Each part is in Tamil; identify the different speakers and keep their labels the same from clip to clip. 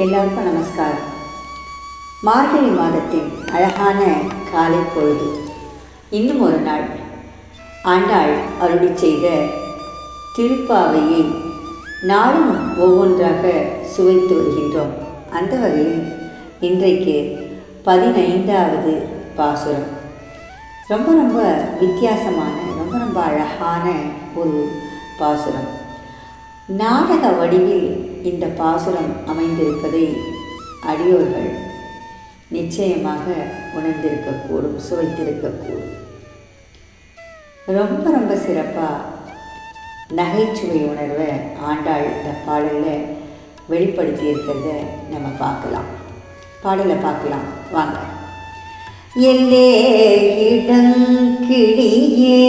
Speaker 1: எல்லாருக்கும் நமஸ்காரம். மார்கழி மாதத்தின் அழகான காலை பொழுது. இன்னும் ஒரு நாள். ஆண்டாள் அருளி செய்த திருப்பாவையை நாளும் ஒவ்வொன்றாக சுவைத்து வருகின்றோம். அந்த வகையில் இன்றைக்கு பதினைந்தாவது பாசுரம். ரொம்ப ரொம்ப வித்தியாசமான ரொம்ப ரொம்ப அழகான ஒரு பாசுரம். நாடக வடிவில் இந்த பாசுரம் அமைந்திருப்பதை அடியோர்கள் நிச்சயமாக உணர்ந்திருக்கக்கூடும் சுவைத்திருக்கக்கூடும். ரொம்ப ரொம்ப சிறப்பாக நகைச்சுவை உணர்வை ஆண்டாள் இந்த பாடலில் வெளிப்படுத்தி இருக்கிறத நம்ம பார்க்கலாம். பாடலை பார்க்கலாம். வாங்க. எல்லே இடங்கிளியே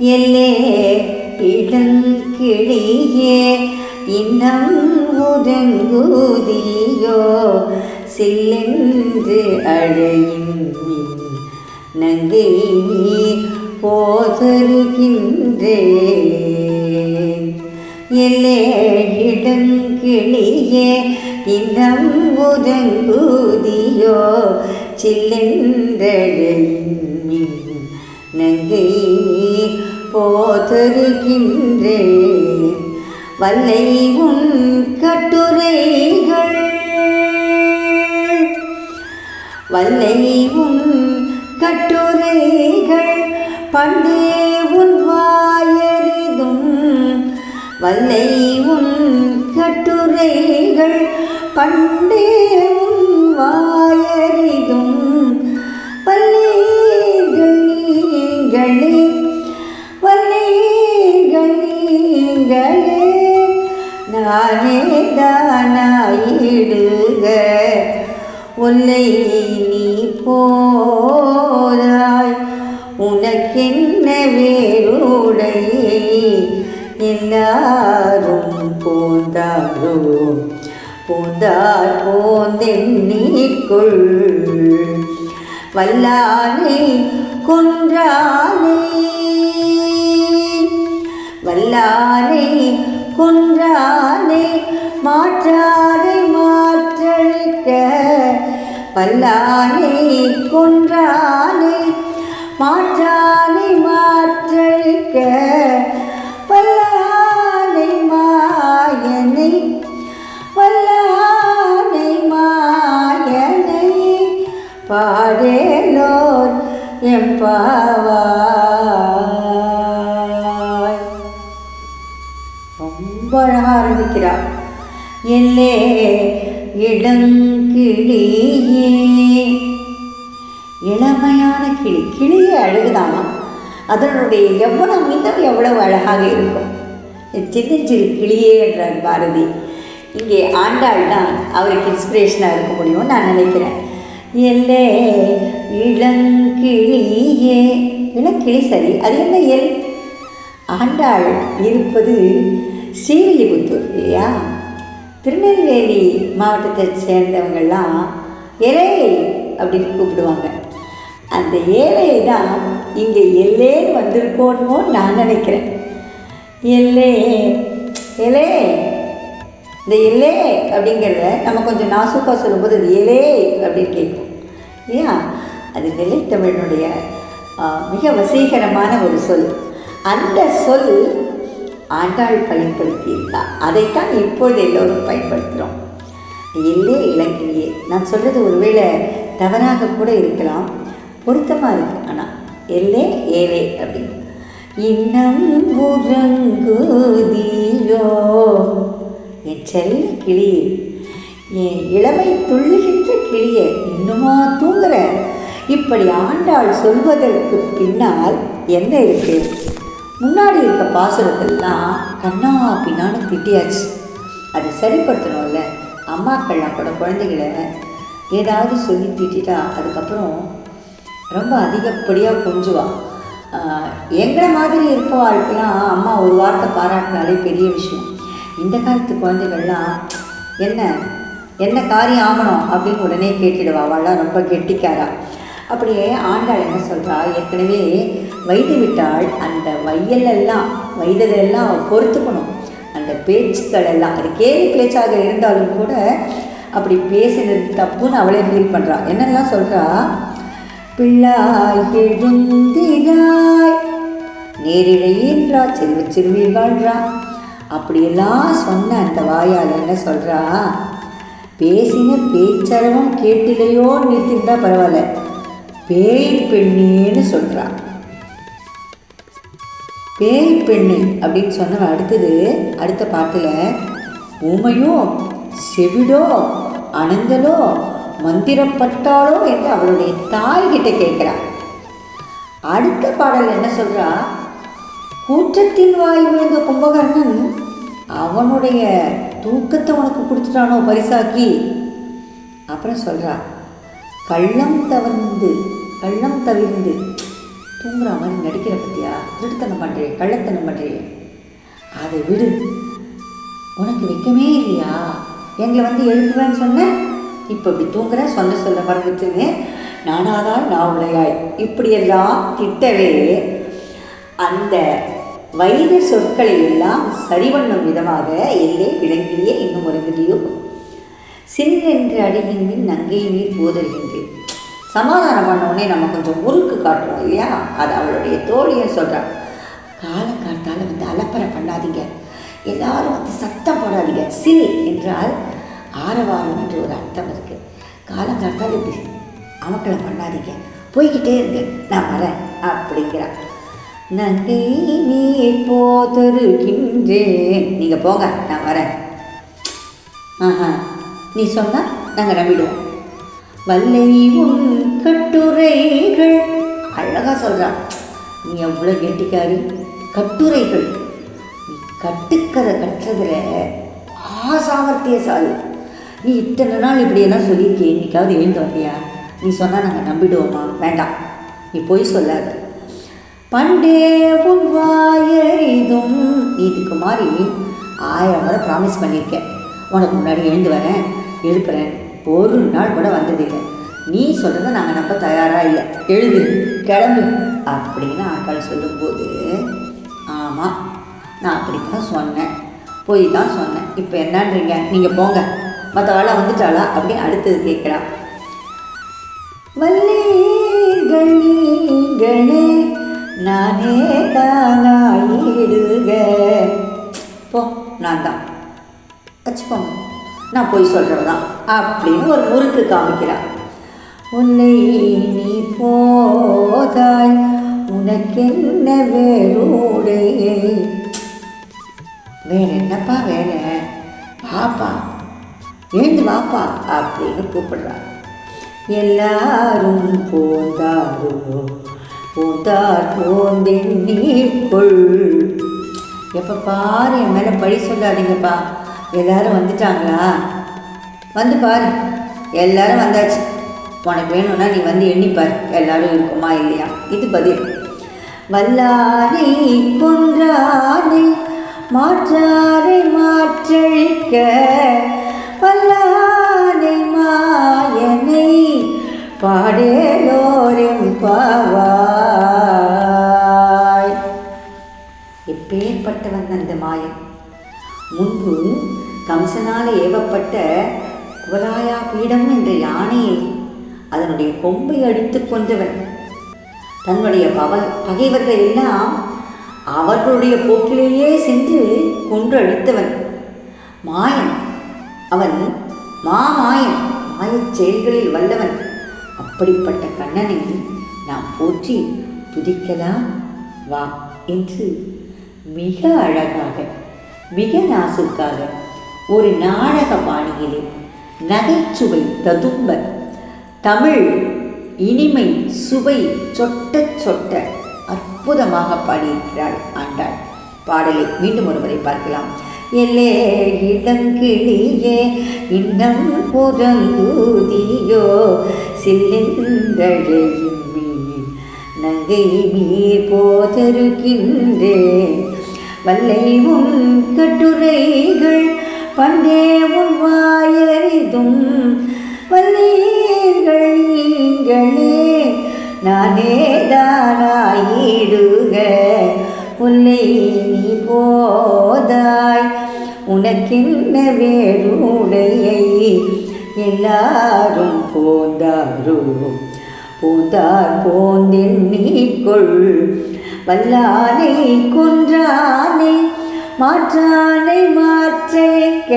Speaker 1: எல்லே இடங்கிளியே இன்னம் உறங்குதியோ சில்லென்று அழையின் நங்கை நீ போதருகின்றேன். எல்லே இன்னம் உறங்குதியோ சில்லென்றழையின் நங்கை நீர் போதருகின்றேன் வல்லை உன் கட்டுரைகள். வல்லை உன் கட்டுரைகள் பண்டே உன் வாயறிதும். வல்லை உன் கட்டுரைகள் பண்டே உன் வாயறிதும். வல்லேகள் உன்னை நீ போராய். உனக்கென்ன வேறுடை எல்லாரும் போந்தாரோ போந்தார் போந்தெண்ணிக்குள் வல்லானை கொன்றானே. வல்லானை கொன்றானே. மாற்றாரை வல்லானை கொன்றானே மாற்றானை மாற்றழிக்க வல்லானை மாயனை வல்லானை மாயனை பாடேலோர் எம்பாவாய் ரொம்ப அழகாக ஆரம்பிக்கிறார். எல்லே இடம் கிளியே இளமையான கிளி கிளியே அழகுதாமா? அதனுடைய எவ்வளவு இன்னும் எவ்வளவு அழகாக இருக்கும். சின்ன சிறு கிளியே என்றார் பாரதி இங்கே ஆண்டாள் தான் அவருக்கு இன்ஸ்பிரேஷனாக இருக்க முடியும்னு நான் நினைக்கிறேன். எல்லே இளங்கிளியே. இளங்கிளி சரி அது என்ன எல்? ஆண்டாள் இருப்பது ஸ்ரீவில்லிபுத்தூர் இல்லையா? திருநெல்வேலி மாவட்டத்தை சேர்ந்தவங்கெல்லாம் இலை அப்படின்னு கூப்பிடுவாங்க. அந்த ஏழையை தான் இங்கே எல்லேன்னு வந்திருக்கோன்னு நான் நினைக்கிறேன். எல்லே எலே இந்த எல்லே அப்படிங்கிறத நம்ம கொஞ்சம் நாசுக்காக சொல்லும்போது அது எலே அப்படின்னு கேட்கும் இல்லையா? அது நிலைத்தமிழனுடைய மிக வசீகரமான ஒரு சொல். அந்த சொல் ஆண்டாள் பயன்படுத்தியிருக்கா. அதைத்தான் இப்பொழுது எல்லோரும் பயன்படுத்துகிறோம் எல்லே இலக்கியே நான் சொல்கிறது ஒருவேளை தவறாக கூட இருக்கலாம். பொருத்தமாக இருக்கு. ஆனால் எல்லே ஏலே அப்படின்னு. இன்னம் உறங்குதியோ என் செல்ல கிளி என் இளமை துள்ளுகின்ற கிளியை இன்னுமா தூங்குற? இப்படி ஆண்டாள் சொல்வதற்கு பின்னால் என்ன இருக்கு? முன்னாடி இருக்க பாசுரத்தெல்லாம் கண்ணா பின்னான்னு திட்டியாச்சு. அது சரிப்படுத்தணும்ல? அம்மாக்கள்லாம் கூட குழந்தைகளை ஏதாவது சொல்லி திட்டா அதுக்கப்புறம் ரொம்ப அதிகப்படியாக கொஞ்சுவா. எங்களை மாதிரி இருப்பவாளுக்கெல்லாம் அம்மா ஒரு வார்த்தை பாராட்டினாலே பெரிய விஷயம். இந்த காலத்து குழந்தைகள்லாம் என்ன என்ன காரியம் ஆகணும் அப்படின்னு உடனே கேட்டுடுவா. அவள்லாம் ரொம்ப கெட்டிக்காரா. அப்படியே ஆண்டாள் என்ன சொல்கிறா ஏற்கனவே வைத்து விட்டால் அந்த வையலெல்லாம் வைத்ததெல்லாம் அவள் பொறுத்துக்கணும். அந்த பேச்சுக்கள் எல்லாம் அது கேலி பேச்சாக இருந்தாலும் கூட அப்படி பேசினது தப்புன்னு அவளே ஃபீல் பண்ணுறா என்னெல்லாம் சொல்கிறா பிள்ளாய் எழுந்திராய் நேரிழையின்றா செல்வ சிறுவீர்கள்ன்றா அப்படியெல்லாம் சொன்ன அந்த வாயால் என்ன சொல்கிறா பேசின பேச்சரவம் கேட்டிலையோ நிறுத்திருந்தா பரவாயில்ல பேய் பெண்ணேன்னு சொல்கிறான் பேய் பெண்ணு அப்படின்னு சொன்னவன் அடுத்தது அடுத்த பாட்டில் ஊமையோ செவிடோ அனந்தலோ மந்திரப்பட்டாளோ என்று அவளுடைய தாய்கிட்ட கேட்குறா அடுத்த பாடல் என்ன சொல்கிறா கூற்றத்தின் வாய் விழுந்த கும்பகர்ணன் அவனுடைய தூக்கத்தை உனக்கு கொடுத்துட்டானோ பரிசாக்கி? அப்புறம் சொல்கிறா கள்ளம் தவிர்ந்து கள்ளம் தவிர்ந்து. தூங்குற மாதிரி நடிக்கிற பத்தியா? திருட்டுத்தனம் பண்ணுறிய கள்ளத்தனம் பண்ணுறிய அதை விடு. உனக்கு வைக்கமே இல்லையா? எங்களை வந்து எழுப்புவேன்னு சொன்னேன் இப்போ இப்படி தூங்குற சொந்த சொல்ல மறந்துட்டுன்னு நானாதான் நான் உடையாய். இப்படியெல்லாம் திட்டவே அந்த வைர சொற்களை எல்லாம் சரி பண்ணும் விதமாக எல்லே விளங்கிலேயே இன்னும் உறங்குதியோ சின்னென்று அடிகின்பின் நங்கை நீர் போதறுகின்றேன் சமாதானம் பண்ண உடனே நம்ம கொஞ்சம் உருக்கு காட்டுறோம் இல்லையா? அது அவளுடைய தோழியை சொல்கிறான் காலங்காத்தால வந்து அலப்பறை பண்ணாதீங்க. எல்லாரும் வந்து சத்தம் போடாதீங்க. சிரி என்றால் ஆரவாரம் என்று ஒரு அர்த்தம் இருக்குது காலங்காத்தால் இப்படி அமக்களை பண்ணாதீங்க. போய்கிட்டே இருங்க. நான் வரேன் அப்படிங்கிறான் நன்றி நீ போதருகின்றேன் நீங்கள் போங்க நான் வரேன். ஆஹா நீ சொன்னால் நாங்கள் நம்பிடுவோம். வல்லை உன் கட்டுரைகள். அழகாக சொல்கிறான் நீ எவ்வளோ கெட்டிக்காரி கட்டுரைகள். நீ கட்டுக்கதை கட்டுறதுல ஆசாமர்த்தியசாலி நீ இத்தனை நாள் இப்படியெல்லாம் சொல்லியிருக்கே? இன்னைக்காவது எழுந்து வந்தியா? நீ சொன்னால் நாங்கள் நம்பிடுவோமா? வேண்டாம். நீ பொய் சொல்லாத. பண்டே உன் வாயறிதும் நீ இதுக்கு மாதிரி ஆயிரம் முறை ப்ராமிஸ் பண்ணியிருக்கேன். உனக்கு முன்னாடி எழுந்து வரேன் எழுப்புறேன். ஒரு நாள் கூட வந்ததில்லை. நீ சொல்கிறத நாங்கள் நம்ப தயாராக இல்லை. எழுது கிளம்பு அப்படின்னு ஆட்கள் சொல்லும்போது ஆமாம் நான் அப்படி தான் சொன்னேன். போய் தான் சொன்னேன். இப்போ என்னன்றீங்க? நீங்கள் போங்க. மற்றவாளா வந்துட்டாளா? அப்படின்னு அடுத்தது கேட்குறா. வல்லே நீங்களே நானே தானாயிடுக போ நான் தான். வச்சுக்கோங்க. நான் போய் சொல்கிறவ தான் அப்படின்னு ஒரு முறுக்கு காமிக்கிறார். உன்னை நீ போதாய் உனக்கென்ன வேறோடையே வேற என்னப்பா வேற? பாப்பா எழுந்து வாப்பா அப்படின்னு கூப்பிடுறா எல்லாரும் போந்தாரோ போந்தார் போந்தெண்ணிக்குள் எப்போ பாரு என் மேலே பழி சொல்லாதீங்கப்பா. எல்லாரும் வந்துட்டாங்களா? வந்து பாரு. எல்லாரும் வந்தாச்சு. உனக்கு வேணும்னா நீ வந்து எண்ணிப்பார் எல்லாரும் இருக்குமா இல்லையா? இது பதில். வல்லாரை கொன்றானை மாற்றாரை மாற்றழிக்க வல்லானை மாயனை பாடேலோரும் பாவாய். எப்பேற்பட்டவன் அந்த மாயன். முன்பு கம்சனால் ஏவப்பட்ட குவலாயா பீடம் என்ற யானையை அதனுடைய கொம்பை அடித்து கொன்றவன். தன்னுடைய பவ பகைவர்கள் எல்லாம் அவர்களுடைய போக்கிலேயே சென்று கொன்று அழித்தவன் மாயன் அவன் மாமாயன் மாயச் செயல்களில் வல்லவன். அப்படிப்பட்ட கண்ணனை நாம் போற்றி துதிக்கலாம். வா என்று மிக அழகாக மிக நாசுக்காக ஒரு நாடக பாணியிலே நகைச்சுவை ததும்ப. தமிழ் இனிமை சுவை சொட்ட சொட்ட அற்புதமாக பாடியிருக்கிறாள் ஆண்டாள். பாடலை மீண்டும் ஒருமுறை பார்க்கலாம். எல்லே இளங்கிளியே இன்னம் புறங்குதியோ சில்லென்றழையின் மீன் நங்கை நீர் போதருகின்றேன். வல்லை உன் கட்டுரைகள் பண்டே உன் வாயறிதும். வல்லீர்கள் நீங்களே நானே தானாயிடுக. உள்ளே நீ போதாய். உனக்கென்ன வேறுடையை எல்லாரும் போந்தாரோ? போந்தார் போந்தெண்ணிக்கொள் வல்லானை கொன்றானை. மாற்றானை மாற்றிக்க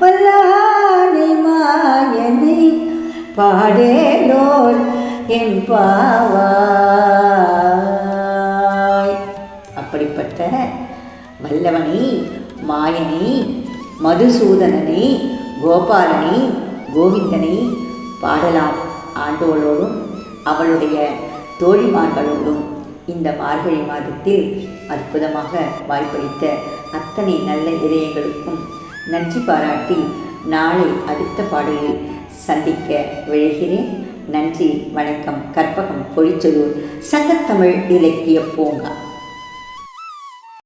Speaker 1: வல்லானை மாயனை பாடேலோர் என் பாவாய். அப்படிப்பட்ட வல்லவனி மாயனி மதுசூதனனி கோபாலனி கோவிந்தனை பாடலாம் ஆண்டோளோடும் அவளுடைய தோழிமார்களோடும். இந்த மார்கழி மாதத்தில் அற்புதமாக வாய்ப்பளித்த அத்தனை நல்ல இதயங்களுக்கும் நன்றி பாராட்டி நாளை அடுத்த பாடலில் சந்திக்க விழைகிறேன். நன்றி வணக்கம் கற்பகம் பொழிச்சலூர் சங்கத்தமிழ் இலக்கிய பூங்கா.